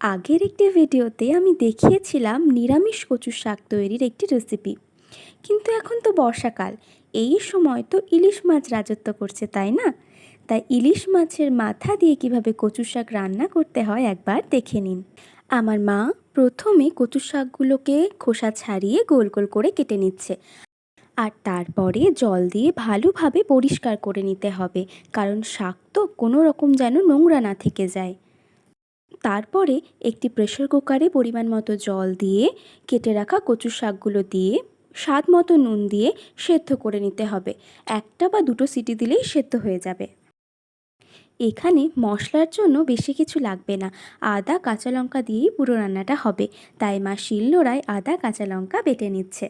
আগের একটি ভিডিওতে আমি দেখিয়েছিলাম নিরামিষ কচু শাক তৈরির একটি রেসিপি কিন্তু এখন তো বর্ষাকাল, এই সময় তো ইলিশ মাছ রাজত্ব করছে, তাই না? তাই ইলিশ মাছের মাথা দিয়ে কীভাবে কচু শাক রান্না করতে হয় একবার দেখে নিন। আমার মা প্রথমে কচু শাকগুলোকে খোসা ছাড়িয়ে গোল গোল করে কেটে নিচ্ছে। আর তারপরে জল দিয়ে ভালোভাবে পরিষ্কার করে নিতে হবে, কারণ শাক তো কোনো রকম যেন নোংরা না থেকে যায়। তারপরে একটি প্রেশার কুকারে পরিমাণ মতো জল দিয়ে কেটে রাখা কচু শাকগুলো দিয়ে স্বাদ মতো নুন দিয়ে সেদ্ধ করে নিতে হবে। একটা বা দুটো সিটি দিলেই সেদ্ধ হয়ে যাবে। এখানে মশলার জন্য বেশি কিছু লাগবে না। আদা, কাঁচা লঙ্কা দিয়েই পুরো রান্নাটা হবে। তাই মা শিলনোড়ায় আদা, কাঁচা লঙ্কা বেটে নিচ্ছে।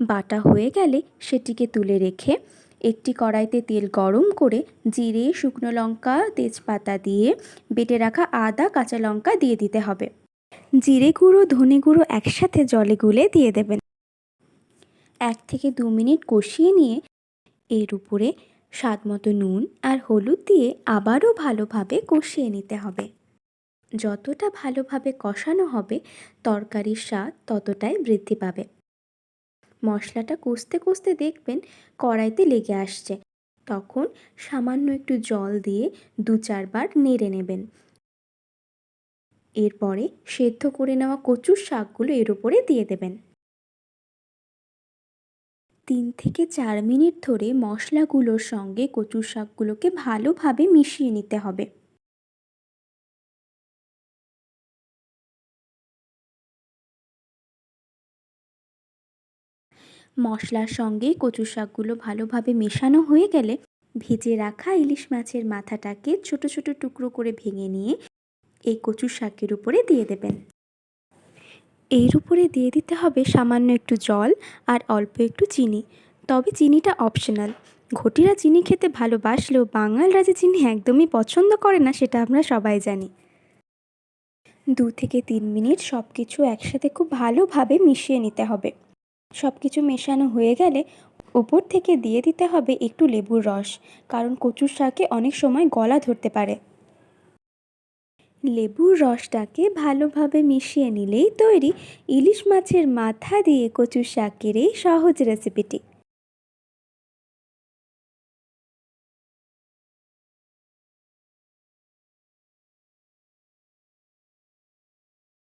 বাটা হয়ে গেলে সেটিকে তুলে রেখে একটি কড়াইতে তেল গরম করে জিরে, শুকনো লঙ্কা, তেজপাতা দিয়ে বেটে রাখা আদা, কাঁচা লঙ্কা দিয়ে দিতে হবে। জিরে গুঁড়ো, ধনে গুঁড়ো একসাথে জলে গুলে দিয়ে দেবেন। এক থেকে দু মিনিট কষিয়ে নিয়ে এর উপরে স্বাদ মতো নুন আর হলুদ দিয়ে আবারও ভালোভাবে কষিয়ে নিতে হবে। যতটা ভালোভাবে কষানো হবে, তরকারির স্বাদ ততটাই বৃদ্ধি পাবে। মশলাটা কষতে কষতে দেখবেন কড়াইতে লেগে আসছে। তখন সামান্য একটু জল দিয়ে দু চারবার নেড়ে নেবেন। এরপরে সেদ্ধ করে নেওয়া কচুর শাকগুলো এর উপরে দিয়ে দেবেন। তিন থেকে চার মিনিট ধরে মশলাগুলোর সঙ্গে কচুর শাকগুলোকে ভালোভাবে মিশিয়ে নিতে হবে। মশলার সঙ্গে কচু শাকগুলো ভালোভাবে মেশানো হয়ে গেলে ভেজে রাখা ইলিশ মাছের মাথাটাকে ছোট ছোট টুকরো করে ভেঙে নিয়ে এই কচু শাকের উপরে দিয়ে দেবেন। এর উপরে দিয়ে দিতে হবে সামান্য একটু জল আর অল্প একটু চিনি। তবে চিনিটা অপশনাল ঘটিরা চিনি খেতে ভালোবাসলেও বাঙালরা যে চিনি একদমই পছন্দ করে না, সেটা আমরা সবাই জানি। দু থেকে তিন মিনিট সব কিছু একসাথে খুব ভালোভাবে মিশিয়ে নিতে হবে। সব কিছু মেশানো হয়ে গেলে ওপর থেকে দিয়ে দিতে হবে একটু লেবুর রস, কারণ কচুর শাকে অনেক সময় গলা ধরতে পারে। লেবুর রসটাকে ভালোভাবে মিশিয়ে নিলেই তৈরি ইলিশ মাছের মাথা দিয়ে কচুর শাকের এই সহজ রেসিপিটি।